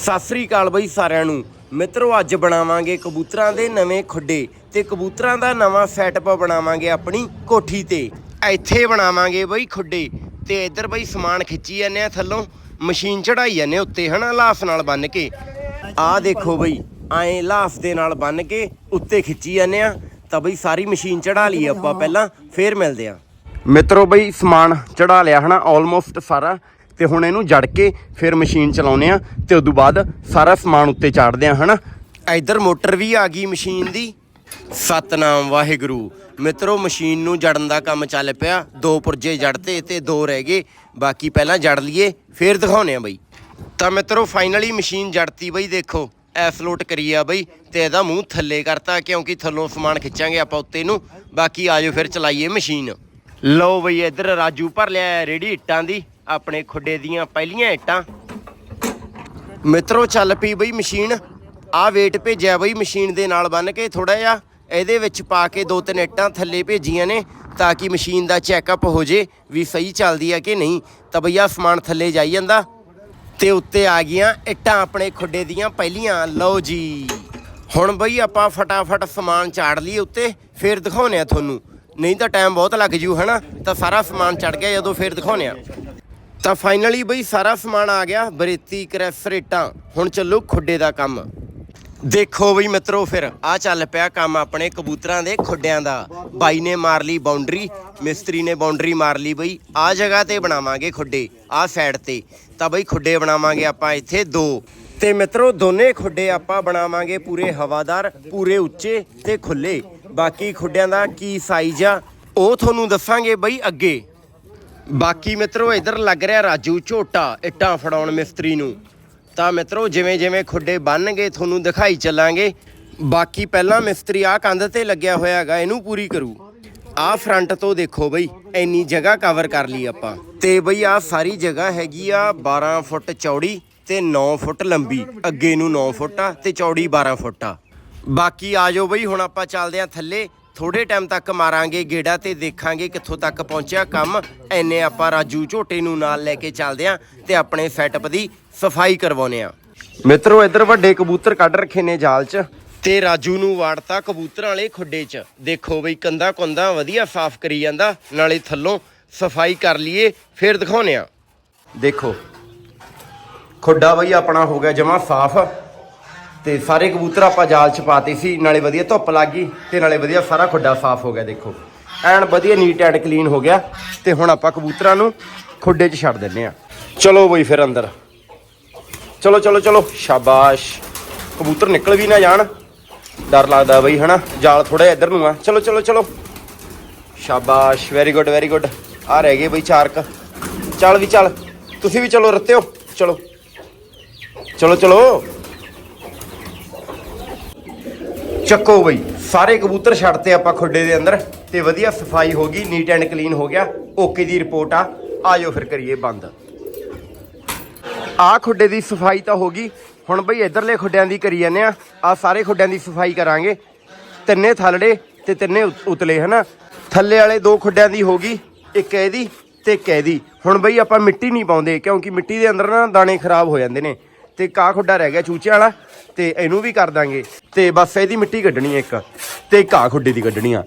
ਸਤਿ ਸ੍ਰੀ ਅਕਾਲ ਬਈ ਸਾਰਿਆਂ ਨੂੰ। ਮਿੱਤਰੋ, ਅੱਜ ਬਣਾਵਾਂਗੇ ਕਬੂਤਰਾਂ ਦੇ ਨਵੇਂ ਖੁੱਡੇ ਤੇ ਕਬੂਤਰਾਂ ਦਾ ਨਵਾਂ ਸੈਟਅਪ ਬਣਾਵਾਂਗੇ ਆਪਣੀ ਕੋਠੀ ਤੇ। ਇੱਥੇ ਬਣਾਵਾਂਗੇ ਬਈ ਖੁੱਡੇ ਤੇ ਇੱਧਰ ਬਈ ਸਮਾਨ ਖਿੱਚੀ ਜਾਂਦੇ ਆ ਥੱਲੋਂ, ਮਸ਼ੀਨ ਚੜਾਈ ਜਾਂਦੇ ਉੱਤੇ, ਹਨਾ, ਲਾਸ ਨਾਲ ਬੰਨ ਕੇ। ਆਹ ਦੇਖੋ ਬਈ ਐਂ ਲਾਸ ਦੇ ਨਾਲ ਬੰਨ ਕੇ ਉੱਤੇ ਖਿੱਚੀ ਜਾਂਦੇ ਆ, ਤਾਂ ਬਈ ਸਾਰੀ ਮਸ਼ੀਨ ਚੜਾ ਲਈ ਆਪਾਂ ਪਹਿਲਾਂ, ਫੇਰ ਮਿਲਦੇ ਆ। ਮਿੱਤਰੋ ਬਈ ਸਮਾਨ ਚੜਾ ਲਿਆ, ਹਨਾ ਆਲਮੋਸਟ ਸਾਰਾ। ਤੇ ਹੁਣ ਇਹਨੂੰ ਜੜ ਕੇ ਫਿਰ ਮਸ਼ੀਨ ਚਲਾਉਨੇ ਆ ਤੇ ਤੋਂ ਬਾਅਦ ਸਾਰਾ ਸਮਾਨ ਉੱਤੇ ਚਾੜਦੇ ਆ ਹਨਾ? ਇੱਧਰ ਮੋਟਰ ਵੀ ਆ ਗਈ ਮਸ਼ੀਨ ਦੀ। ਸਤਨਾਮ ਵਾਹਿਗੁਰੂ। ਮਿੱਤਰੋ, ਮਸ਼ੀਨ ਨੂੰ ਜੜਨ ਦਾ ਕੰਮ ਚੱਲ ਪਿਆ। ਦੋ ਪੁਰਜੇ ਜੜਤੇ ਤੇ ਦੋ ਰਹਿ ਗਏ। ਬਾਕੀ ਪਹਿਲਾਂ ਜੜ ਲਈਏ, ਫਿਰ ਦਿਖਾਉਨੇ ਆ ਬਈ। ਤਾਂ ਮਿੱਤਰੋ ਫਾਈਨਲੀ ਮਸ਼ੀਨ ਜੜਤੀ ਬਈ, ਦੇਖੋ। ਐਸ ਲੋਟ ਕਰੀ ਆ ਬਈ ਤੇ ਇਹਦਾ ਮੂੰਹ ਥੱਲੇ ਕਰਤਾ, ਕਿਉਂਕਿ ਥੱਲੋਂ ਸਮਾਨ ਖਿੱਚਾਂਗੇ ਆਪਾਂ ਉੱਤੇ ਨੂੰ। ਬਾਕੀ ਆਜੋ ਫਿਰ ਚਲਾਈਏ ਮਸ਼ੀਨ। ਲਓ ਬਈ, ਇੱਧਰ ਰਾਜੂ ਭਰ ਲਿਆ ਰੇੜੀ ਇੱਟਾਂ ਦੀ। ਆਪਣੇ ਖੁੱਡੇ ਦੀਆਂ ਪਹਿਲੀਆਂ ਇੱਟਾਂ। ਮਿੱਤਰੋ, ਚੱਲ ਪਈ ਬਈ ਮਸ਼ੀਨ। ਆ ਵੇਟ ਭੇਜਿਆ ਬਈ ਮਸ਼ੀਨ ਦੇ ਨਾਲ ਬੰਨ ਕੇ ਥੋੜਾ ਜਿਹਾ। ਇਹਦੇ ਵਿੱਚ ਪਾ ਕੇ ਦੋ ਤਿੰਨ ਇੱਟਾਂ ਥੱਲੇ ਭੇਜੀਆਂ ਨੇ ਤਾਂ ਕਿ ਮਸ਼ੀਨ ਦਾ ਚੈੱਕਅਪ ਹੋ ਜੇ ਵੀ ਸਹੀ ਚੱਲਦੀ ਹੈ ਕਿ ਨਹੀਂ। ਤਾਂ ਬਈ ਆਹ ਸਮਾਨ ਥੱਲੇ ਜਾਈ ਜਾਂਦਾ। ਤੇ ਉੱਤੇ ਆ ਗਈਆਂ ਇੱਟਾਂ ਆਪਣੇ ਖੁੱਡੇ ਦੀਆਂ ਪਹਿਲੀਆਂ। ਲਓ ਜੀ। ਹੁਣ ਬਈ ਆਪਾਂ ਫਟਾਫਟ ਸਮਾਨ ਚਾੜ ਲਈਏ ਉੱਤੇ, ਫੇਰ ਦਿਖਾਉਨੇ ਆ ਤੁਹਾਨੂੰ। ਨਹੀਂ ਤਾਂ ਟਾਈਮ ਬਹੁਤ ਲੱਗ ਜੂ, ਹਨਾ? ਤਾਂ ਸਾਰਾ ਸਮਾਨ ਚੜ ਗਿਆ ਜਦੋਂ ਫੇਰ ਦਿਖਾਉਨੇ ਆ ਤਾਂ ਫਾਈਨਲੀ ਬਈ ਸਾਰਾ ਸਮਾਨ ਆ ਗਿਆ, ਬਰੇਤੀ ਕਰੈਸਰੇਟਾਂ ਹੁਣ ਚੱਲੋ ਖੁੱਡੇ ਦਾ ਕੰਮ। ਦੇਖੋ ਬਈ ਮਿੱਤਰੋ ਫਿਰ ਆ ਚੱਲ ਪਿਆ ਕੰਮ ਆਪਣੇ ਕਬੂਤਰਾਂ ਦੇ, ਖੁੱਡਿਆਂ ਦਾ। ਬਾਈ ਨੇ ਮਾਰ ਲਈ ਬਾਉਂਡਰੀ ਮਿਸਤਰੀ ਨੇ ਬਾਉਂਡਰੀ ਮਾਰ ਲਈ ਬਈ। ਆ ਜਗ੍ਹਾ ਤੇ ਬਣਾਵਾਂਗੇ ਖੁੱਡੇ ਆ ਸਾਈਡ ਤੇ। ਤਾਂ ਬਈ ਖੁੱਡੇ ਬਣਾਵਾਂਗੇ ਆਪਾਂ ਇੱਥੇ ਦੋ। ਤੇ ਮਿੱਤਰੋ, ਦੋਨੇ ਖੁੱਡੇ ਆਪਾਂ ਬਣਾਵਾਂਗੇ ਪੂਰੇ ਹਵਾਦਾਰ, ਪੂਰੇ ਉੱਚੇ ਤੇ ਖੁੱਲੇ। ਬਾਕੀ ਖੁੱਡਿਆਂ ਦਾ ਕੀ ਸਾਈਜ਼ ਆ, ਉਹ ਤੁਹਾਨੂੰ ਦੱਸਾਂਗੇ ਬਈ ਅੱਗੇ। ਬਾਕੀ ਮਿੱਤਰੋ, ਇਧਰ ਲੱਗ ਰਿਹਾ ਰਾਜੂ ਝੋਟਾ ਇੱਟਾਂ ਫੜਾਉਣ ਮਿਸਤਰੀ ਨੂੰ। ਤਾਂ ਮਿੱਤਰੋ ਜਿਵੇਂ ਜਿਵੇਂ ਖੁੱਡੇ ਬੰਨਗੇ ਤੁਹਾਨੂੰ ਦਿਖਾਈ ਚੱਲਾਂਗੇ। ਬਾਕੀ ਪਹਿਲਾਂ ਮਿਸਤਰੀ ਆ ਕੰਧ ਤੇ ਲੱਗਿਆ ਹੋਇਆ ਹੈਗਾ, ਇਹਨੂੰ ਪੂਰੀ ਕਰੂ। ਆ ਫਰੰਟ ਤੋਂ ਦੇਖੋ ਬਈ, ਇੰਨੀ ਜਗ੍ਹਾ ਕਵਰ ਕਰ ਲਈ ਆਪਾਂ। ਤੇ ਬਈ ਆ ਸਾਰੀ ਜਗ੍ਹਾ ਹੈਗੀ ਆ 12 ਫੁੱਟ ਚੌੜੀ ਤੇ 9 ਫੁੱਟ ਲੰਬੀ। ਅੱਗੇ ਨੂੰ 9 ਫੁੱਟ ਆ ਤੇ ਚੌੜੀ 12 ਫੁੱਟ ਆ। ਬਾਕੀ ਆ ਜਾਓ ਬਈ, ਹੁਣ ਆਪਾਂ ਚੱਲਦੇ ਆ ਥੱਲੇ। ਥੋੜੇ ਟਾਈਮ ਤੱਕ ਮਾਰਾਂਗੇ ਗੇੜਾ ਤੇ ਦੇਖਾਂਗੇ ਕਿੱਥੋਂ ਤੱਕ ਪਹੁੰਚਿਆ ਕੰਮ। ਐਨੇ ਆਪਾਂ ਰਾਜੂ ਝੋਟੇ ਨੂੰ ਨਾਲ ਲੈ ਕੇ ਚੱਲਦੇ ਆਂ ਤੇ ਆਪਣੇ ਸੈਟਅਪ ਦੀ ਸਫ਼ਾਈ ਕਰਵਾਉਨੇ ਆ। ਮਿੱਤਰੋ, ਇੱਧਰ ਵੱਡੇ ਕਬੂਤਰ ਕੱਢ ਰੱਖੇ ਨੇ ਜਾਲ 'ਚ ਤੇ ਰਾਜੂ ਨੂੰ ਵਾੜਤਾ ਕਬੂਤਰਾਂ ਵਾਲੇ ਖੁੱਡੇ 'ਚ। ਦੇਖੋ ਬਈ ਕੰਦਾ ਕੁੰਦਾ ਵਧੀਆ ਸਾਫ਼ ਕਰੀ ਜਾਂਦਾ, ਨਾਲੇ ਥੱਲੋਂ ਸਫ਼ਾਈ ਕਰ ਲਈਏ, ਫਿਰ ਦਿਖਾਉਨੇ ਆ। ਦੇਖੋ, ਖੁੱਡਾ ਬਈ ਆਪਣਾ ਹੋ ਗਿਆ ਜਮਾ ਸਾਫ਼। ਤੇ ਸਾਰੇ ਕਬੂਤਰ ਆਪਾਂ ਜਾਲ ਚ ਪਾਤੇ ਸੀ, ਨਾਲੇ ਵਧੀਆ ਧੁੱਪ ਲੱਗ ਗਈ ਤੇ ਨਾਲੇ ਵਧੀਆ ਸਾਰਾ ਖੁੱਡਾ ਸਾਫ਼ ਹੋ ਗਿਆ, ਦੇਖੋ। ਐਨ ਵਧੀਆ ਨੀਟ ਐਂਡ ਕਲੀਨ ਹੋ ਗਿਆ ਤੇ ਹੁਣ ਆਪਾਂ ਕਬੂਤਰਾਂ ਨੂੰ ਖੁੱਡੇ 'ਚ ਛੱਡ ਦਿੰਨੇ ਆ ਚਲੋ ਬਈ ਫਿਰ ਅੰਦਰ। ਚਲੋ ਚਲੋ ਚਲੋ। ਸ਼ਾਬਾਸ਼। ਕਬੂਤਰ ਨਿਕਲ ਵੀ ਨਾ ਜਾਣ। ਡਰ ਲੱਗਦਾ ਬਈ, ਹਨਾ? ਜਾਲ ਥੋੜਾ ਜਿਹਾ ਇੱਧਰ ਨੂੰ ਆ। ਚਲੋ ਚਲੋ ਚਲੋ। ਸ਼ਾਬਾਸ਼। ਵੈਰੀ ਗੁੱਡ ਵੈਰੀ ਗੁੱਡ ਆ ਰਹਿ ਗਏ ਬਈ ਚਾਰਕ। ਚੱਲ ਵੀ ਚੱਲ। ਤੁਸੀਂ ਵੀ ਚਲੋ, ਰੱਤਿਓ। ਚਲੋ। ਚਲੋ ਚਲੋ। ਚੱਕੋ ਬਈ। ਸਾਰੇ ਕਬੂਤਰ ਛੱਡਤੇ ਆਪਾਂ ਖੁੱਡੇ ਦੇ ਅੰਦਰ। ਤੇ ਵਧੀਆ ਸਫ਼ਾਈ ਹੋ ਗਈ ਨੀਟ ਐਂਡ ਕਲੀਨ ਹੋ ਗਿਆ। ਓਕੇ ਦੀ ਰਿਪੋਰਟ ਆ। ਆਜੋ ਫਿਰ ਕਰੀਏ ਬੰਦ। ਆ ਖੁੱਡੇ ਦੀ ਸਫ਼ਾਈ ਤਾਂ ਹੋ ਗਈ। ਹੁਣ ਬਈ ਇਧਰਲੇ ਖੁੱਡਿਆਂ ਦੀ ਕਰੀ ਜਾਂਦੇ ਆ ਆ ਸਾਰੇ ਖੁੱਡਿਆਂ ਦੀ ਸਫ਼ਾਈ ਕਰਾਂਗੇ। ਤਿੰਨੇ ਥੱਲੜੇ ਤੇ ਤਿੰਨੇ ਉਤ- ਉਤਲੇ, ਹਨਾ? ਥੱਲੇ ਵਾਲੇ ਦੋ ਖੁੱਡਿਆਂ ਦੀ ਹੋ ਗਈ, ਇੱਕ ਇਹਦੀ ਤੇ ਇੱਕ ਇਹਦੀ। ਹੁਣ ਬਈ ਆਪਾਂ ਮਿੱਟੀ ਨਹੀਂ ਪਾਉਂਦੇ, ਕਿਉਂਕਿ ਮਿੱਟੀ ਦੇ ਅੰਦਰ ਨਾ ਦਾਣੇ ਖਰਾਬ ਹੋ ਜਾਂਦੇ ਨੇ। ਤੇ ਕਾ ਖੁੱਡਾ ਰਹਿ ਗਿਆ ਚੂਚੇ ਵਾਲਾ, ਤੇ ਇਹਨੂੰ ਵੀ ਕਰ ਦਾਂਗੇ। ਤੇ ਬਸ ਇਹਦੀ ਮਿੱਟੀ ਕੱਢਣੀ ਹੈ ਇੱਕ, ਤੇ ਘਾਹ ਖੁੱਡੇ ਦੀ ਕੱਢਣੀ ਆ।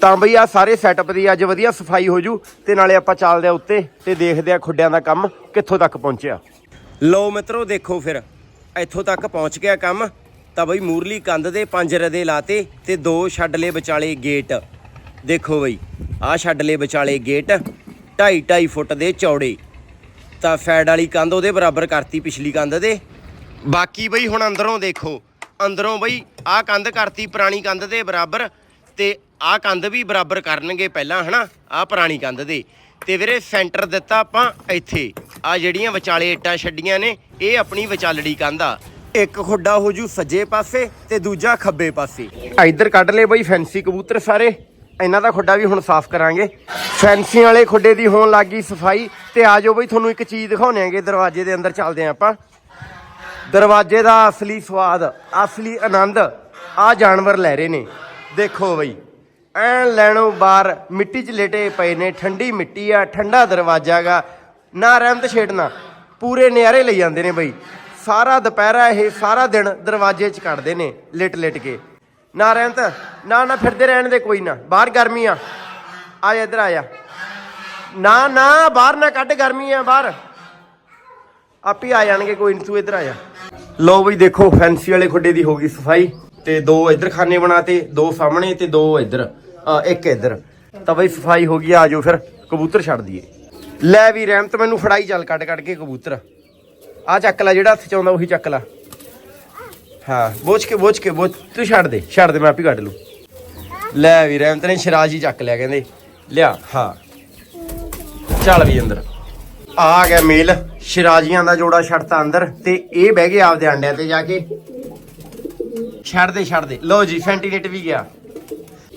ਤਾਂ ਬਈ ਆ ਸਾਰੇ ਸੈਟਅਪ ਦੀ ਅੱਜ ਵਧੀਆ ਸਫ਼ਾਈ ਹੋ ਜੂ, ਤੇ ਨਾਲੇ ਆਪਾਂ ਚੱਲਦੇ ਆ ਉੱਤੇ, ਤੇ ਦੇਖਦੇ ਆ ਖੁੱਡਿਆਂ ਦਾ ਕੰਮ ਕਿੱਥੋਂ ਤੱਕ ਪਹੁੰਚਿਆ। ਲਓ ਮਿੱਤਰੋ, ਦੇਖੋ ਫਿਰ, ਇੱਥੋਂ ਤੱਕ ਪਹੁੰਚ ਗਿਆ ਕੰਮ। ਤਾਂ ਬਈ ਮੂਰਲੀ ਕੰਧ ਦੇ ਪੰਜ ਰਦੇ ਲਾਤੇ, ਤੇ ਦੋ ਛੱਡ ਲਏ ਵਿਚਾਲੇ ਗੇਟ ਦੇਖੋ ਬਈ, ਆਹ ਛੱਡ ਲਏ ਵਿਚਾਲੇ ਗੇਟ 2.5 2.5 ਫੁੱਟ ਦੇ ਚੌੜੇ। ਤਾਂ ਸਾਈਡ ਵਾਲੀ ਕੰਧ ਉਹਦੇ ਬਰਾਬਰ ਕਰਤੀ ਪਿਛਲੀ ਕੰਧ ਦੇ ਬਾਕੀ ਬਈ ਹੁਣ ਅੰਦਰੋਂ ਦੇਖੋ ਅੰਦਰੋਂ ਬਈ ਆਹ ਕੰਧ ਕਰਤੀ ਪੁਰਾਣੀ ਕੰਧ ਦੇ ਬਰਾਬਰ ਤੇ ਆਹ ਕੰਧ ਵੀ ਬਰਾਬਰ ਕਰਨਗੇ ਪਹਿਲਾਂ ਹਨਾ? ਆਹ ਪੁਰਾਣੀ ਕੰਧ ਦੇ। ਤੇ ਵੀਰੇ ਸੈਂਟਰ ਦਿੱਤਾ ਆਪਾਂ ਇੱਥੇ। ਆ ਜਿਹੜੀਆਂ ਵਿਚਾਲੇ ਇੱਟਾਂ ਛੱਡੀਆਂ ਨੇ ਇਹ ਆਪਣੀ ਵਿਚਾਲੜੀ ਕੰਧ ਆ। ਇੱਕ ਖੁੱਡਾ ਹੋ ਜੂ ਸੱਜੇ ਪਾਸੇ ਤੇ ਦੂਜਾ ਖੱਬੇ ਪਾਸੇ। ਇੱਧਰ ਕੱਢ ਲਏ ਬਈ ਫੈਂਸੀ ਕਬੂਤਰ ਸਾਰੇ। ਇਹਨਾਂ ਦਾ ਖੁੱਡਾ ਵੀ ਹੁਣ ਸਾਫ਼ ਕਰਾਂਗੇ। ਫੈਂਸੀ ਵਾਲੇ ਖੁੱਡੇ ਦੀ ਹੋਣ ਲੱਗੀ ਸਫ਼ਾਈ। ਤੇ ਆ ਜਾਓ ਬਈ, ਤੁਹਾਨੂੰ ਇੱਕ ਚੀਜ਼ ਦਿਖਾਉਣੇ ਆਂਗੇ, ਦਰਵਾਜ਼ੇ ਦੇ ਅੰਦਰ ਚੱਲਦੇ ਆਂ ਆਪਾਂ। ਦਰਵਾਜ਼ੇ ਦਾ ਅਸਲੀ ਸਵਾਦ, ਅਸਲੀ ਆਨੰਦ ਆ ਜਾਨਵਰ ਲੈ ਰਹੇ ਨੇ। ਦੇਖੋ ਬਈ, ਐਨ ਲੈਣੋ ਬਾਹਰ, ਮਿੱਟੀ 'ਚ ਲੇਟੇ ਪਏ ਨੇ, ਠੰਡੀ ਮਿੱਟੀ ਆ, ਠੰਡਾ ਦਰਵਾਜ਼ਾ ਗਾ। ਨਾ ਰਹਿਮਤ ਛੇੜਨਾ, ਪੂਰੇ ਨਿਆਰੇ ਲਈ ਜਾਂਦੇ ਨੇ ਬਈ। ਸਾਰਾ ਦੁਪਹਿਰਾ ਇਹ ਸਾਰਾ ਦਿਨ ਦਰਵਾਜ਼ੇ 'ਚ ਕੱਢਦੇ ਨੇ ਲਿਟ ਲਿਟ ਕੇ। ਨਾ ਰਹਿੰਤ ਨਾ ਨਾ ਫਿਰਦੇ ਰਹਿਣ ਦੇ ਕੋਈ ਨਾ। ਬਾਹਰ ਗਰਮੀ ਆ। ਆ ਇੱਧਰ ਆ ਜਾ। ਨਾ ਨਾ, ਬਾਹਰ ਨਾ ਕੱਢ ਗਰਮੀ ਆ, ਬਾਹਰ। ਆਪੇ ਆ ਜਾਣਗੇ ਕੋਈ ਨਹੀਂ ਤੂੰ ਇੱਧਰ ਆ ਜਾ। ਲੋ ਬਈ, ਦੇਖੋ, ਫੈਂਸੀ ਵਾਲੇ ਖੁੱਡੇ ਦੀ ਹੋ ਗਈ ਸਫ਼ਾਈ। ਤੇ ਦੋ ਇੱਧਰ ਖਾਨੇ ਬਣਾਤੇ, ਦੋ ਸਾਹਮਣੇ ਤੇ ਦੋ ਇੱਧਰ। ਇੱਕ ਇੱਧਰ। ਤਾਂ ਬਈ, ਸਫ਼ਾਈ ਹੋ ਗਈ, ਆ ਜਾਓ ਫਿਰ, ਕਬੂਤਰ ਛੱਡ ਦਈਏ। ਲੈ ਵੀ ਰਹਿਮਤ ਮੈਨੂੰ ਫੜਾਈ ਚੱਲ ਕੱਢ ਕੱਢ ਕੇ ਕਬੂਤਰ। ਆ ਚੱਕ ਲੈ, ਜਿਹੜਾ ਹੱਥ ਚ ਆਉਂਦਾ, ਉਹੀ ਚੱਕ ਲੈ। ਹਾਂ, ਬੋਝ ਕੇ ਬੋਝ ਕੇ, ਬੋਝ ਤੂੰ ਛੱਡ ਦੇ ਛੱਡ ਦੇ, ਮੈਂ ਆਪ ਹੀ ਕੱਢ ਲੂ ਲੈ ਵੀ ਰਹਿਮਤ ਨੇ ਸ਼ਰਾਜੀ ਚੱਕ ਲਿਆ ਕਹਿੰਦੇ। ਲਿਆ। ਹਾਂ। ਚੱਲ ਵੀ ਅੰਦਰ। ਆ ਗਿਆ ਮੇਲ, ਸ਼ਿਰਾਜੀਆਂ ਦਾ ਜੋੜਾ ਛੱਡਤਾ ਅੰਦਰ ਤੇ ਇਹ ਬਹਿ ਗਏ ਆਪਦੇ ਆਂਡਿਆਂ ਤੇ ਜਾ ਕੇ। ਛੱਡ ਦੇ ਛੱਡ ਦੇ। ਲਓ ਜੀ ਫੈਂਟੀਨੇਟ ਵੀ ਗਿਆ।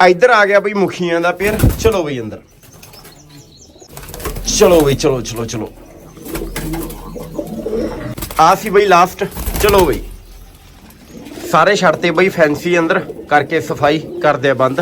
ਇੱਧਰ ਆ ਗਿਆ ਬਈ ਮੁਖੀਆਂ ਦਾ ਪੇਰ। ਚਲੋ ਬਈ ਅੰਦਰ। ਚਲੋ ਬਈ, ਚਲੋ ਚਲੋ ਚਲੋ। ਆ ਸੀ ਬਈ ਲਾਸਟ ਚਲੋ ਬਈ। ਸਾਰੇ ਛੱਡਤੇ ਬਈ ਫੈਂਸੀ ਅੰਦਰ ਕਰਕੇ ਸਫ਼ਾਈ ਕਰਦੇ ਆ ਬੰਦ।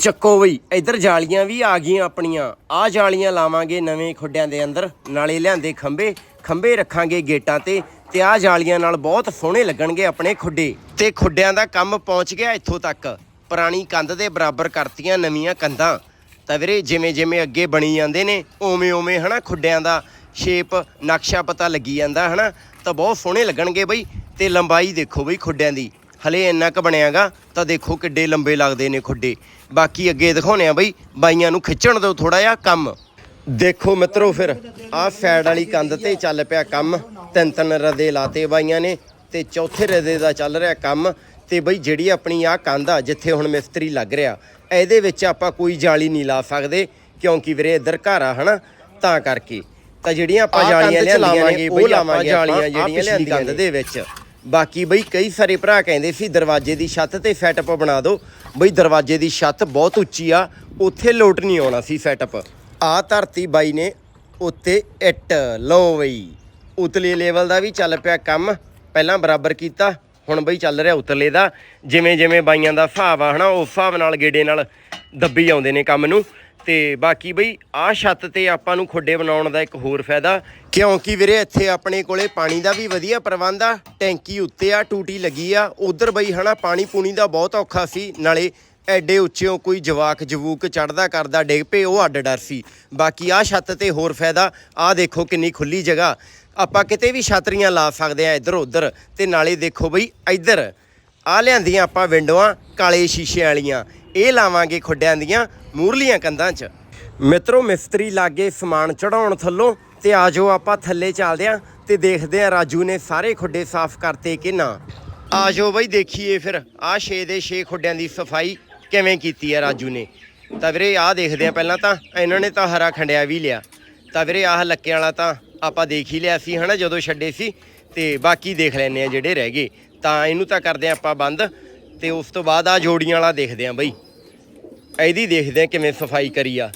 ਚੱਕੋ ਬਈ, ਇੱਧਰ ਜਾਲੀਆਂ ਵੀ ਆ ਗਈਆਂ ਆਪਣੀਆਂ। ਆ ਜਾਲੀਆਂ ਲਾਵਾਂਗੇ ਨਵੇਂ ਖੁੱਡਿਆਂ ਦੇ ਅੰਦਰ, ਨਾਲੇ ਲਿਆਂਦੇ ਖੰਬੇ ਖੰਬੇ ਰੱਖਾਂਗੇ ਗੇਟਾਂ ਤੇ ਤੇ ਆ ਜਾਲੀਆਂ ਨਾਲ ਬਹੁਤ ਸੋਹਣੇ ਲੱਗਣਗੇ ਆਪਣੇ ਖੁੱਡੇ। ਤੇ ਖੁੱਡਿਆਂ ਦਾ ਕੰਮ ਪਹੁੰਚ ਗਿਆ ਇੱਥੋਂ ਤੱਕ। ਪੁਰਾਣੀ ਕੰਧ ਦੇ ਬਰਾਬਰ ਕਰਤੀਆਂ ਨਵੀਆਂ ਕੰਧਾਂ। ਤਾਂ ਵੀਰੇ, ਜਿਵੇਂ ਜਿਵੇਂ ਅੱਗੇ ਬਣੀ ਜਾਂਦੇ ਨੇ ਓਵੇਂ ਓਵੇਂ ਹਨਾ ਖੁੱਡਿਆਂ ਦਾ ਸ਼ੇਪ, ਨਕਸ਼ਾ ਪਤਾ ਲੱਗੀ ਜਾਂਦਾ ਹਨਾ। ਤਾਂ ਬਹੁਤ ਸੋਹਣੇ ਲੱਗਣਗੇ ਬਈ। ਤੇ ਲੰਬਾਈ ਦੇਖੋ ਬਈ ਖੁੱਡਿਆਂ ਦੀ। ਹਲੇ ਇੰਨਾ ਕ ਬਣਿਆਗਾ ਤਾਂ ਦੇਖੋ ਕਿੱਡੇ ਲੰਬੇ ਲੱਗਦੇ ਨੇ ਖੁੱਡੇ। ਬਾਕੀ ਅੱਗੇ ਦਿਖਾਉਣੇ ਆ ਬਈ ਬਾਈਆਂ ਨੂੰ ਖਿੱਚਣ ਦਿਓ ਥੋੜਾ ਜਿਹਾ ਕੰਮ। ਦੇਖੋ ਮਿੱਤਰੋ ਫਿਰ ਆਹ ਸਾਈਡ ਵਾਲੀ ਕੰਧ ਤੇ ਚੱਲ ਪਿਆ ਕੰਮ। ਤਿੰਨ ਤਿੰਨ ਰਦੇ ਲਾਤੇ ਬਾਈਆਂ ਨੇ ਤੇ ਚੌਥੇ ਰਦੇ ਦਾ ਚੱਲ ਰਿਹਾ ਕੰਮ। ਤੇ ਬਈ ਜਿਹੜੀ ਆਪਣੀ ਆਹ ਕੰਧ ਆ ਜਿੱਥੇ ਹੁਣ ਮਿਸਤਰੀ ਲੱਗ ਰਿਹਾ ਇਹਦੇ ਵਿੱਚ ਆਪਾਂ ਕੋਈ ਜਾਲੀ ਨਹੀਂ ਲਾ ਸਕਦੇ ਕਿਉਂਕਿ ਵੀਰੇ ਇੱਧਰ ਘਰ ਆ ਹਨਾ? ਤਾਂ ਕਰਕੇ। ਤਾਂ ਜਿਹੜੀਆਂ ਆਪਾਂ ਜਾਲੀਆਂ ਲਿਆਂਦੀਆਂ ਨੇ ਉਹ ਲਾਵਾਂਗੇ ਆਪਾਂ ਜਾਲੀਆਂ ਜਿਹੜੀਆਂ ਲਿਆਂਦੀਆਂ ਕੰਧ ਦੇ ਵਿੱਚ। ਬਾਕੀ ਬਈ ਕਈ ਸਾਰੇ ਭਰਾ ਕਹਿੰਦੇ ਸੀ, ਦਰਵਾਜ਼ੇ ਦੀ ਛੱਤ ਤੇ ਸੈਟਅਪ ਬਣਾ ਦਿਓ। ਬਈ ਦਰਵਾਜ਼ੇ ਦੀ ਛੱਤ ਬਹੁਤ ਉੱਚੀ ਆ, ਉੱਥੇ ਲੋਟ ਨਹੀਂ ਆਉਣਾ ਸੀ ਸੈਟਅਪ ਆ ਧਰਤੀ ਬਾਈ ਨੇ ਉੱਤੇ ਇੱਟ, ਲਓ ਬਈ। ਉਤਲੇ ਲੈਵਲ ਦਾ ਵੀ ਚੱਲ ਪਿਆ ਕੰਮ, ਪਹਿਲਾਂ ਬਰਾਬਰ ਕੀਤਾ, ਹੁਣ ਬਈ ਚੱਲ ਰਿਹਾ ਉਤਲੇ ਦਾ। ਜਿਵੇਂ ਜਿਵੇਂ ਬਾਈਆਂ ਦਾ ਹਿਸਾਬ ਆ ਹਨਾ ਉਸ ਹਿਸਾਬ ਨਾਲ ਗੇੜੇ ਨਾਲ ਦੱਬੀ ਆਉਂਦੇ ਨੇ ਕੰਮ ਨੂੰ। ਤੇ ਬਾਕੀ ਬਈ ਆਹ ਛੱਤ ਤੇ ਆਪਾਂ ਨੂੰ ਖੁੱਡੇ ਬਣਾਉਣ ਦਾ ਇੱਕ ਹੋਰ ਫਾਇਦਾ ਕਿਉਂਕਿ ਵੀਰੇ ਇੱਥੇ ਆਪਣੇ ਕੋਲੇ ਪਾਣੀ ਦਾ ਵੀ ਵਧੀਆ ਪ੍ਰਬੰਧ ਆ, ਟੈਂਕੀ ਉੱਤੇ ਆ, ਟੂਟੀ ਲੱਗੀ ਆ। ਉਧਰ ਬਈ ਹਨਾ, ਪਾਣੀ ਪੂਣੀ ਦਾ ਬਹੁਤ ਔਖਾ ਸੀ, ਨਾਲੇ ਐਡੇ ਉੱਚਿਓਂ ਕੋਈ ਜਵਾਕ, ਜਵੂਕ ਚੜਦਾ ਕਰਦਾ ਡਿੱਗ ਪਏ, ਉਹ ਅੱਡ ਡਰ ਸੀ। ਬਾਕੀ ਆਹ ਛੱਤ ਤੇ ਹੋਰ ਫਾਇਦਾ, ਆਹ ਦੇਖੋ ਕਿੰਨੀ ਖੁੱਲੀ ਜਗ੍ਹਾ। ਆਪਾਂ ਕਿਤੇ ਵੀ ਛਤਰੀਆਂ ਲਾ ਸਕਦੇ ਆ ਇੱਧਰ ਉੱਧਰ, ਤੇ ਨਾਲੇ ਦੇਖੋ ਬਈ ਇੱਧਰ ਆ ਲਿਆਂਦੀਆਂ ਆਪਾਂ ਵਿੰਡੋਆਂ, ਕਾਲੇ ਸ਼ੀਸ਼ੇ ਵਾਲੀਆਂ, ਇਹ ਲਾਵਾਂਗੇ ਖੁੱਡਿਆਂ ਦੀਆਂ, ਮੂਰਲੀਆਂ ਕੰਧਾਂ 'ਚ। ਮਿੱਤਰੋ, ਮਿਸਤਰੀ ਲਾਗੇ ਸਮਾਨ ਚੜਾਉਣ ਥੱਲੋਂ ਤੇ ਆਜੋ ਆਪਾਂ ਥੱਲੇ ਚੱਲਦੇ ਆਂ ਤੇ ਦੇਖਦੇ ਆਂ ਰਾਜੂ ਨੇ ਸਾਰੇ ਖੁੱਡੇ ਸਾਫ਼ ਕਰਤੇ ਕਿ ਨਾ। ਆਜੋ ਬਈ, ਦੇਖੀਏ ਫਿਰ। ਆਹ 6 ਦੇ 6 ਖੁੱਡਿਆਂ ਦੀ ਸਫ਼ਾਈ ਕਿਵੇਂ ਕੀਤੀ ਆ ਰਾਜੂ ਨੇ। ਤਾਂ ਵੀਰੇ, ਆਹ ਦੇਖਦੇ ਆਂ ਪਹਿਲਾਂ ਤਾਂ, ਇਹਨਾਂ ਨੇ ਤਾਂ ਹਰਾ ਖੰਡਿਆ ਵੀ ਲਿਆ। ਤਾਂ ਵੀਰੇ, ਆਹ ਲੱਕੇ ਵਾਲਾ ਤਾਂ ਆਪਾਂ ਦੇਖ ਹੀ ਲਿਆ ਸੀ, ਹਨਾ, ਜਦੋਂ ਛੱਡੇ ਸੀ। ਤੇ ਬਾਕੀ ਦੇਖ ਲੈਨੇ ਆ ਜਿਹੜੇ ਰਹਿ ਗਏ। ਤਾਂ ਇਹਨੂੰ ਤਾਂ ਕਰਦੇ ਆਂ ਆਪਾਂ ਬੰਦ। ਤੇ ਉਸ ਤੋਂ ਬਾਅਦ ਆ ਜੋੜੀਆਂ ਵਾਲਾ ਦੇਖਦੇ ਆਂ ਬਈ। ਇਹਦੀ ਦੇਖਦੇ ਆਂ ਕਿਵੇਂ ਸਫ਼ਾਈ ਕਰੀ ਆ।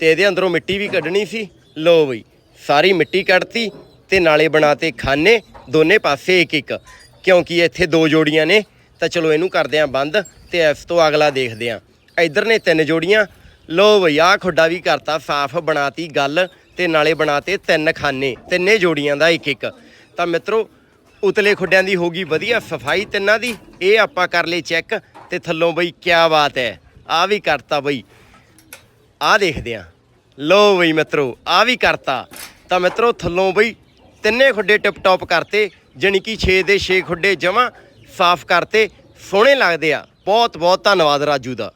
ਤੇ ਇਹਦੇ ਅੰਦਰੋਂ ਮਿੱਟੀ ਵੀ ਕੱਢਣੀ ਸੀ। ਲੋ ਬਈ ਸਾਰੀ ਮਿੱਟੀ ਕੱਢਤੀ ਤੇ ਨਾਲੇ ਬਣਾਤੇ ਖਾਨੇ ਦੋਨੇ ਪਾਸੇ ਇੱਕ ਇੱਕ। ਕਿਉਂਕਿ ਇੱਥੇ ਦੋ ਜੋੜੀਆਂ ਨੇ, ਤਾਂ ਚਲੋ ਇਹਨੂੰ ਕਰਦੇ ਆਂ ਬੰਦ ਤੇ ਇਸ ਤੋਂ ਅਗਲਾ ਦੇਖਦੇ ਆਂ ਇੱਧਰ ਨੇ ਤਿੰਨ ਜੋੜੀਆਂ। ਲੋ ਬਈ, ਆਹ ਖੁੱਡਾ ਵੀ ਕਰਤਾ, ਸਾਫ਼ ਬਣਾਤੀ ਗੱਲ ਤੇ ਨਾਲੇ ਬਣਾਤੇ ਤਿੰਨ ਖਾਨੇ, ਤਿੰਨੇ ਜੋੜੀਆਂ ਦਾ ਇੱਕ ਇੱਕ। ਤਾਂ ਮਿੱਤਰੋ, ਉਤਲੇ ਖੁੱਡਿਆਂ ਦੀ ਹੋਗੀ ਵਧੀਆ ਸਫ਼ਾਈ ਤਿੰਨਾਂ ਦੀ, ਇਹ ਆਪਾਂ ਕਰ ਲਈ ਚੈੱਕ ਤੇ ਥੱਲੋਂ ਬਈ ਕਿਆ ਬਾਤ ਹੈ। ਆ ਵੀ ਕਰਤਾ ਬਈ। ਆ ਦੇਖਦੇ ਆ ਲੋ ਬਈ ਮਿੱਤਰੋ ਆ ਵੀ ਕਰਤਾ। ਤਾਂ ਮਿੱਤਰੋ, ਥੱਲੋਂ ਬਈ ਤਿੰਨੇ ਖੁੱਡੇ ਟਿਪ ਟੌਪ ਕਰਤੇ, ਜਾਣੀ ਕਿ 6 ਦੇ 6 ਖੁੱਡੇ ਜਮਾਂ ਸਾਫ਼ ਕਰਤੇ, ਸੋਹਣੇ ਲੱਗਦੇ ਆ। ਬਹੁਤ ਬਹੁਤ ਧੰਨਵਾਦ ਰਾਜੂ ਦਾ।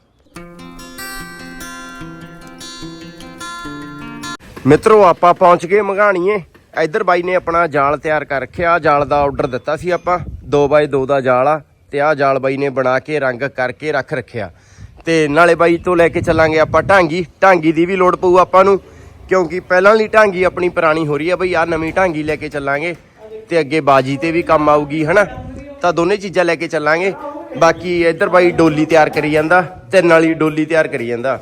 ਮਿੱਤਰੋ, ਆਪਾਂ ਪਹੁੰਚ ਗਏ ਮੰਗਾਣੀਏ। ਇੱਧਰ ਬਾਈ ਨੇ ਆਪਣਾ ਜਾਲ ਤਿਆਰ ਕਰ ਰੱਖਿਆ। ਜਾਲ ਦਾ ਆਰਡਰ ਦਿੱਤਾ ਸੀ ਆਪਾਂ। 2x2 ਦਾ ਜਾਲ ਆ, ਤੇ ਆਹ ਜਾਲ ਬਾਈ ਨੇ ਬਣਾ ਕੇ ਰੰਗ ਕਰਕੇ ਰੱਖ ਰੱਖਿਆ। ਤੇ ਨਾਲੇ ਬਾਈ ਤੋਂ ਲੈ ਕੇ ਚੱਲਾਂਗੇ ਆਪਾਂ ਢਾਂਗੀ। ਢਾਂਗੀ ਦੀ ਵੀ ਲੋੜ ਪਊ ਆਪਾਂ ਨੂੰ ਕਿਉਂਕਿ ਪਹਿਲਾਂ ਵਾਲੀ ਢਾਂਗੀ ਆਪਣੀ ਪੁਰਾਣੀ ਹੋ ਰਹੀ ਆ ਬਈ ਆ ਨਵੀਂ ਢਾਂਗੀ ਲੈ ਕੇ ਚੱਲਾਂਗੇ ਤੇ ਅੱਗੇ ਬਾਜੀ ਤੇ ਵੀ ਕੰਮ ਆਊਗੀ ਹਨਾ? ਤਾਂ ਦੋਨੇ ਚੀਜ਼ਾਂ ਲੈ ਕੇ ਚੱਲਾਂਗੇ। ਬਾਕੀ ਇੱਧਰ ਬਾਈ ਡੋਲੀ ਤਿਆਰ ਕਰੀ ਜਾਂਦਾ ਤਿੰਨ ਵਾਲੀ ਡੋਲੀ ਤਿਆਰ ਕਰੀ ਜਾਂਦਾ।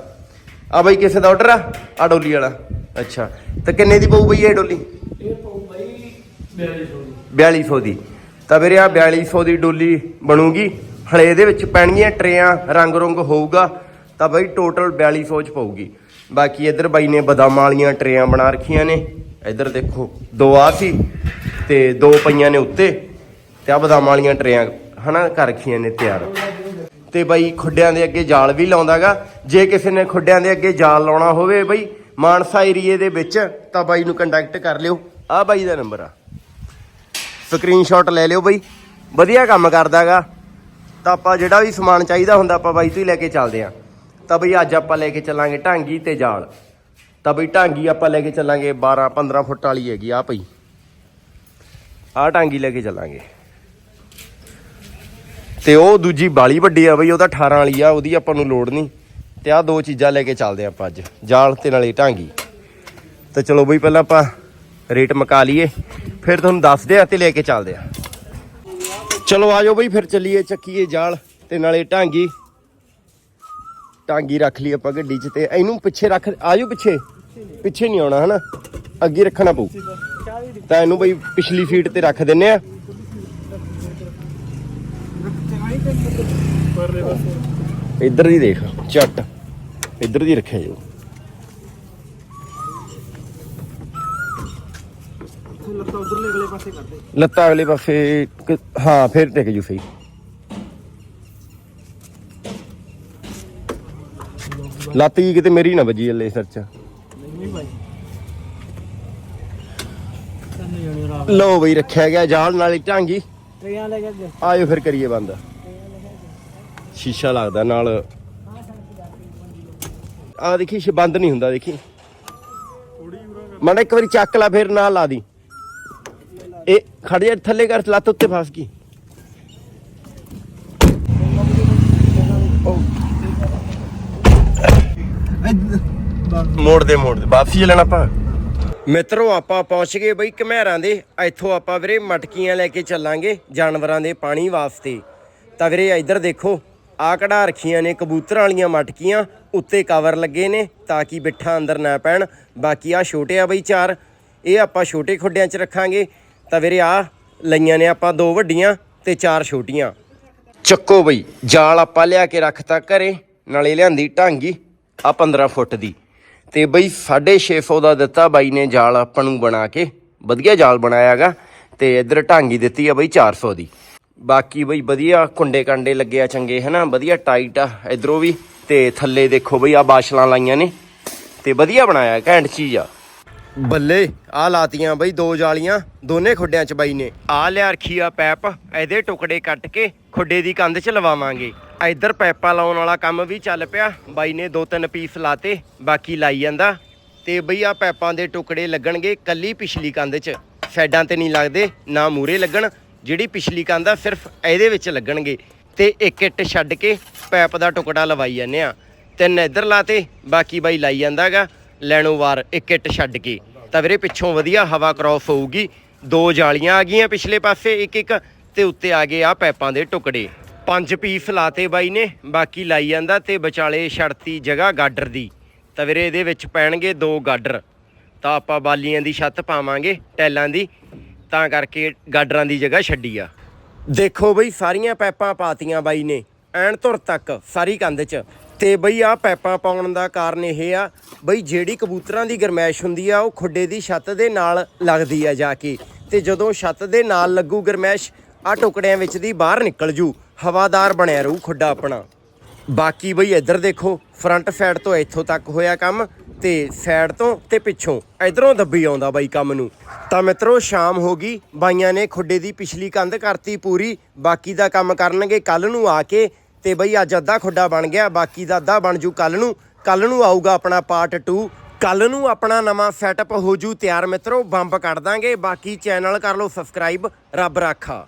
ਆ ਬਾਈ ਕਿਸੇ ਦਾ ਆਰਡਰ ਆ? ਆ ਡੋਲੀ ਵਾਲਾ। ਅੱਛਾ। ਤਾਂ ਕਿੰਨੇ ਦੀ ਪਊ ਬਈ ਇਹ ਡੋਲੀ? ਇਹ ਪਊ ਬਾਈ 4200 ਦੀ। 4200 ਦੀ। ਤਾਂ ਵੀਰੇ ਆ 4200 ਦੀ ਡੋਲੀ ਬਣੂਗੀ। ਹਲੇ ਇਹਦੇ ਵਿੱਚ ਪੈਣਗੀਆਂ ਟਰੇਆਂ, ਰੰਗ ਰੁੰਗ ਹੋਊਗਾ, ਤਾਂ ਬਈ ਟੋਟਲ 4200 ਚ ਪਊਗੀ। ਬਾਕੀ ਇੱਧਰ ਬਾਈ ਨੇ ਬਦਾਮਾਂ ਵਾਲੀਆਂ ਟਰੇਆਂ ਬਣਾ ਰੱਖੀਆਂ ਨੇ। ਇੱਧਰ ਦੇਖੋ, ਦੋ ਆ ਸੀ ਤੇ ਦੋ ਪਈਆਂ ਨੇ ਉੱਤੇ, ਤੇ ਆ ਬਦਾਮਾਂ ਵਾਲੀਆਂ ਟਰੇਆਂ ਹਨਾ, ਕਰ ਰੱਖੀਆਂ ਨੇ ਤਿਆਰ। ਤੇ ਬਾਈ ਖੁੱਡਿਆਂ ਦੇ ਅੱਗੇ ਜਾਲ ਵੀ ਲਾਉਂਦਾਗਾ। ਜੇ ਕਿਸੇ ਨੇ ਖੁੱਡਿਆਂ ਦੇ ਅੱਗੇ ਜਾਲ ਲਾਉਣਾ ਹੋਵੇ ਬਈ, ਮਾਨਸਾ ਏਰੀਏ ਦੇ ਵਿੱਚ, ਤਾਂ ਬਾਈ ਨੂੰ ਕੰਟੈਕਟ ਕਰ ਲਿਓ। ਆ ਬਾਈ ਦਾ ਨੰਬਰ ਆ। ਸਕਰੀਨਸ਼ਾਟ ਲੈ ਲਿਓ ਬਾਈ। ਵਧੀਆ ਕੰਮ ਕਰਦਾਗਾ। ਤਾਂ ਆਪਾਂ ਜਿਹੜਾ ਵੀ ਸਮਾਨ ਚਾਹੀਦਾ ਹੁੰਦਾ ਆਪਾਂ ਬਾਈ ਤੋਂ ਹੀ ਲੈ ਕੇ ਚੱਲਦੇ ਆਂ ਤਾਂ ਬਈ ਅੱਜ ਆਪਾਂ ਲੈ ਕੇ ਚੱਲਾਂਗੇ ਢਾਂਗੀ ਤੇ ਜਾਲ। ਤਾਂ ਬਈ ਢਾਂਗੀ ਆਪਾਂ ਲੈ ਕੇ ਚੱਲਾਂਗੇ 12 15 ਫੁੱਟ ਵਾਲੀ ਹੈਗੀ ਆ ਪਈ ਆ ਢਾਂਗੀ ਲੈ ਕੇ ਚੱਲਾਂਗੇ। ਤੇ ਉਹ ਦੂਜੀ ਬਾਲੀ ਵੱਡੀ ਆ ਬਈ ਉਹਦਾ 18 ਵਾਲੀ ਆ, ਉਹਦੀ ਆਪਾਂ ਨੂੰ ਲੋੜ ਨਹੀਂ। ਤੇ ਆ ਦੋ ਚੀਜ਼ਾਂ ਲੈ ਕੇ ਚੱਲਦੇ ਆਪਾਂ ਅੱਜ, ਜਾਲ ਤੇ ਨਾਲੇ ਢਾਂਗੀ। ਤੇ ਚਲੋ ਬਈ ਪਹਿਲਾਂ ਆਪਾਂ ਰੇਟ ਮੁਕਾ ਲਈਏ, ਫਿਰ ਤੁਹਾਨੂੰ ਦੱਸਦੇ ਆ ਤੇ ਲੈ ਕੇ ਚੱਲਦੇ ਆ ਚਲੋ ਆਜੋ ਬਈ ਫਿਰ ਚੱਲੀਏ ਚੱਕੀਏ ਜਾਲ ਤੇ ਨਾਲੇ ਢਾਂਗੀ ਟਾਂਗੀ ਰੱਖ ਲਈ ਆਪਾਂ ਗੱਡੀ 'ਚ ਤੇ ਇਹਨੂੰ ਪਿੱਛੇ ਰੱਖ ਆਜੋ ਪਿੱਛੇ। ਪਿੱਛੇ ਨਹੀਂ ਆਉਣਾ ਹਨਾ? ਅੱਗੇ ਰੱਖਣਾ ਪਊ। ਤਾਂ ਇਹਨੂੰ ਬਈ ਪਿਛਲੀ ਸੀਟ ਤੇ ਰੱਖ ਦਿੰਨੇ ਆ। ਇੱਧਰ ਦੀ ਦੇਖ ਝੱਟ। ਇੱਧਰ ਦੀ ਰੱਖਿਆ ਜੋ ਲੱਤਾਂ ਉਧਰਲੇ ਅਗਲੇ ਪਾਸੇ ਕਰਦੇ ਲੱਤਾਂ ਅਗਲੇ ਪਾਸੇ ਕ- ਹਾਂ ਫਿਰ ਟਿਕ ਜੂ ਸਹੀ। ਲੱਤ ਹੀ ਕਿਤੇ ਮੇਰੀ ਨਾ ਵੱਜੀ ਅੱਲੇ ਸਿਰ ਚ। ਨਹੀਂ ਭਾਈ। ਤੰਨੇ ਜਣੇ ਰਾਤ ਲੋ ਬਈ ਰੱਖਿਆ ਗਿਆ ਜਾਲ ਨਾਲ ਹੀ ਢਾਂਗੀ। ਟ੍ਰੇਆਂ ਲੈ ਕੇ ਅੱਗੇ। ਆਜੋ ਫਿਰ ਕਰੀਏ ਬੰਦ। ਸ਼ੀਸ਼ਾ ਲੱਗਦਾ ਨਾਲ। ਆ ਦੇਖੀ ਸ਼ੀ ਬੰਦ ਨਹੀਂ ਹੁੰਦਾ ਦੇਖੀ। ਮੜਾ ਇੱਕ ਵਾਰੀ ਚੱਕ ਲਾ ਫਿਰ ਨਾਲ ਲਾ ਦੀ। ਇਹ ਖੜ ਜਾ ਥੱਲੇ ਕਰ ਲੱਤ ਉੱਤੇ ਫਸ ਗਈ। ਮੋੜ ਦੇ ਮੋੜ ਦੇ ਵਾਪਸੀ ਚੱਲਣਾ ਆਪਾਂ। ਮਿੱਤਰੋ ਆਪਾਂ ਪਹੁੰਚ ਗਏ ਬਈ ਘਮਿਆਰਾਂ ਦੇ। ਇੱਥੋਂ ਆਪਾਂ ਵੀਰੇ ਮਟਕੀਆਂ ਲੈ ਕੇ ਚੱਲਾਂਗੇ ਜਾਨਵਰਾਂ ਦੇ ਪਾਣੀ ਵਾਸਤੇ। ਤਾਂ ਵੀਰੇ ਇੱਧਰ ਦੇਖੋ ਆ ਕਢਾ ਰੱਖੀਆਂ ਨੇ ਕਬੂਤਰਾਂ ਵਾਲੀਆਂ ਮਟਕੀਆਂ। ਉੱਤੇ ਕਵਰ ਲੱਗੇ ਨੇ ਤਾਂ ਕਿ ਬਿੱਠਾ ਅੰਦਰ ਨਾ ਪੈਣ। ਬਾਕੀ ਆ ਛੋਟੇ ਆ ਬਈ ਚਾਰ। ਇਹ ਆਪਾਂ ਛੋਟੇ ਖੁੱਡਿਆਂ 'ਚ ਰੱਖਾਂਗੇ। ਤਾਂ ਵੀਰੇ ਆ ਲਈਆਂ ਨੇ ਆਪਾਂ ਦੋ ਵੱਡੀਆਂ ਤੇ ਚਾਰ ਛੋਟੀਆਂ। ਚੱਕੋ ਬਈ, ਜਾਲ ਆਪਾਂ ਲਿਆ ਕੇ ਰੱਖਤਾ ਘਰੇ, ਨਾਲੇ ਲਿਆਂਦੀ ਢਾਂਗੀ ਆ 15 ਫੁੱਟ ਦੀ। ਤੇ ਬਈ 650 ਦਾ ਦਿੱਤਾ ਬਾਈ ਨੇ ਜਾਲ ਆਪਾਂ ਨੂੰ ਬਣਾ ਕੇ, ਵਧੀਆ ਜਾਲ ਬਣਾਇਆਗਾ ਤੇ ਇੱਧਰ ਢਾਂਗੀ ਦਿੱਤੀ ਆ ਬਈ 400 ਦੀ। ਬਾਕੀ ਬਈ ਵਧੀਆ ਕੁੰਡੇ ਕਾਂਡੇ ਲੱਗੇ ਆ ਚੰਗੇ, ਹਨਾ? ਵਧੀਆ ਟਾਈਟ ਆ ਇਧਰੋਂ ਵੀ, ਤੇ ਥੱਲੇ ਦੇਖੋ ਬਈ ਆ ਬਾਸ਼ਲਾਂ ਲਾਈਆਂ ਨੇ, ਤੇ ਵਧੀਆ ਬਣਾਇਆ, ਘੈਂਟ ਚੀਜ਼ ਆ। ਬੱਲੇ ਆ ਲਾਤੀਆਂ ਬਈ, ਦੋ ਜਾਲੀਆਂ, ਦੋਨੇ ਖੁੱਡਿਆਂ ਚ ਬਾਈ ਨੇ। ਆ ਲਿਆ ਰੱਖੀ ਆ ਪੈਪ, ਇਹਦੇ ਟੁਕੜੇ ਕੱਟ ਕੇ ਖੁੱਡੇ ਦੀ ਕੰਧ ਚ ਲਵਾਵਾਂਗੇ। ਇੱਧਰ ਪੈਪਾਂ ਲਾਉਣ ਵਾਲਾ ਕੰਮ ਵੀ ਚੱਲ ਪਿਆ। ਬਾਈ ਨੇ ਦੋ ਤਿੰਨ ਪੀਸ ਲਾਤੇ, ਬਾਕੀ ਲਾਈ ਜਾਂਦਾ। ਤੇ ਬਈ ਆ ਪੈਪਾਂ ਦੇ ਟੁਕੜੇ ਲੱਗਣਗੇ ਕੱਲੀ ਪਿਛਲੀ ਕੰਧ ਚ। ਸਾਈਡਾਂ ਤੇ ਨਹੀਂ ਲੱਗਦੇ, ਨਾ ਮੂਰੇ ਲੱਗਣ। ਜਿਹੜੀ ਪਿਛਲੀ ਕੰਧ ਆ, ਸਿਰਫ ਇਹਦੇ ਵਿੱਚ ਲੱਗਣਗੇ। ਤੇ ਇੱਕ ਇੱਟ ਛੱਡ ਕੇ ਪੈਪ ਦਾ ਟੁਕੜਾ ਲਵਾਈ ਜਾਂਦੇ ਆ। ਤਿੰਨ ਇੱਧਰ ਲਾਤੇ, ਬਾਕੀ ਬਾਈ ਲਾਈ ਜਾਂਦਾਗਾ। ਲੈਣੋ ਵਾਰ ਇੱਕ ਇੱਟ ਛੱਡ ਕੇ ਤਾਂ ਵੀਰੇ ਪਿੱਛੋਂ ਵਧੀਆ ਹਵਾ ਕ੍ਰਾਸ ਹੋਊਗੀ। ਦੋ ਜਾਲੀਆਂ ਆ ਗਈਆਂ ਪਿਛਲੇ ਪਾਸੇ, ਇੱਕ ਇੱਕ ਤੇ ਉੱਤੇ ਆ ਗਏ ਆ ਪੈਪਾਂ ਦੇ ਟੁਕੜੇ। ਪੰਜ ਪੀਸ ਲਾਤੇ ਬਾਈ ਨੇ, ਬਾਕੀ ਲਾਈ ਜਾਂਦਾ ਤੇ ਵਿਚਾਲੇ ਛੜਤੀ ਜਗ੍ਹਾ ਗਾਡਰ ਦੀ। ਤਾਂ ਵੀਰੇ ਇਹਦੇ ਵਿੱਚ ਪੈਣਗੇ ਦੋ ਗਾਡਰ। ਤਾਂ ਆਪਾਂ ਬਾਲੀਆਂ ਦੀ ਛੱਤ ਪਾਵਾਂਗੇ, ਟੈਲਾਂ ਦੀ। ਤਾਂ ਕਰਕੇ ਗਾਡਰਾਂ ਦੀ ਜਗ੍ਹਾ ਛੱਡੀ ਆ। ਦੇਖੋ ਬਈ, ਸਾਰੀਆਂ ਪੈਪਾਂ ਪਾਤੀਆਂ ਬਾਈ ਨੇ। ਐਨ ਧੁਰ ਤੱਕ, ਸਾਰੀ ਕੰਧ 'ਚ। ਤੇ ਬਈ ਆ ਪੈਪਾਂ ਪਾਉਣ ਦਾ ਕਾਰਨ ਇਹ ਆ, ਬਈ ਜਿਹੜੀ ਕਬੂਤਰਾਂ ਦੀ ਗਰਮੈਸ਼ ਹੁੰਦੀ ਆ, ਉਹ ਖੁੱਡੇ ਦੀ ਛੱਤ ਦੇ ਨਾਲ ਲੱਗਦੀ ਆ ਜਾ ਕੇ। ਤੇ ਜਦੋਂ ਛੱਤ ਦੇ ਨਾਲ ਲੱਗੂ ਗਰਮੈਸ਼ ਆ ਟੁਕੜਿਆਂ ਵਿੱਚ ਦੀ ਬਾਹਰ ਨਿਕਲ ਜੂ, ਹਵਾਦਾਰ ਬਣਿਆ ਰਹੂ ਖੁੱਡਾ ਆਪਣਾ। ਬਾਕੀ ਬਈ ਇੱਧਰ ਦੇਖੋ ਫਰੰਟ ਸਾਈਡ ਤੋਂ ਇੱਥੋਂ ਤੱਕ ਹੋਇਆ ਕੰਮ, ਤੇ ਸਾਈਡ ਤੋਂ ਤੇ ਪਿੱਛੋਂ, ਇਧਰੋਂ ਦੱਬੀ ਆਉਂਦਾ ਬਾਈ ਕੰਮ ਨੂੰ। ਤਾਂ ਮਿੱਤਰੋ, ਸ਼ਾਮ ਹੋ ਗਈ, ਬਾਈਆਂ ਨੇ ਖੁੱਡੇ ਦੀ ਪਿਛਲੀ ਕੰਧ ਕਰਤੀ ਪੂਰੀ, ਬਾਕੀ ਦਾ ਕੰਮ ਕਰਨਗੇ ਕੱਲ ਨੂੰ ਆ ਕੇ ਤੇ ਬਈ ਅੱਜ ਅੱਧਾ ਖੁੱਡਾ ਬਣ ਗਿਆ, ਬਾਕੀ ਦਾ ਅੱਧਾ ਬਣ ਜੂ ਕੱਲ ਨੂੰ। ਕੱਲ ਨੂੰ ਆਊਗਾ ਆਪਣਾ ਪਾਰਟ 2 ਕੱਲ ਨੂੰ ਆਪਣਾ ਨਵਾਂ ਸੈਟਅਪ ਹੋ ਜੂ ਤਿਆਰ ਮਿੱਤਰੋ, ਬੰਬ ਕੱਢ ਦਾਂਗੇ। ਬਾਕੀ ਚੈਨਲ ਕਰ ਲਓ ਸਬਸਕ੍ਰਾਈਬ ਰੱਬ ਰਾਖਾ।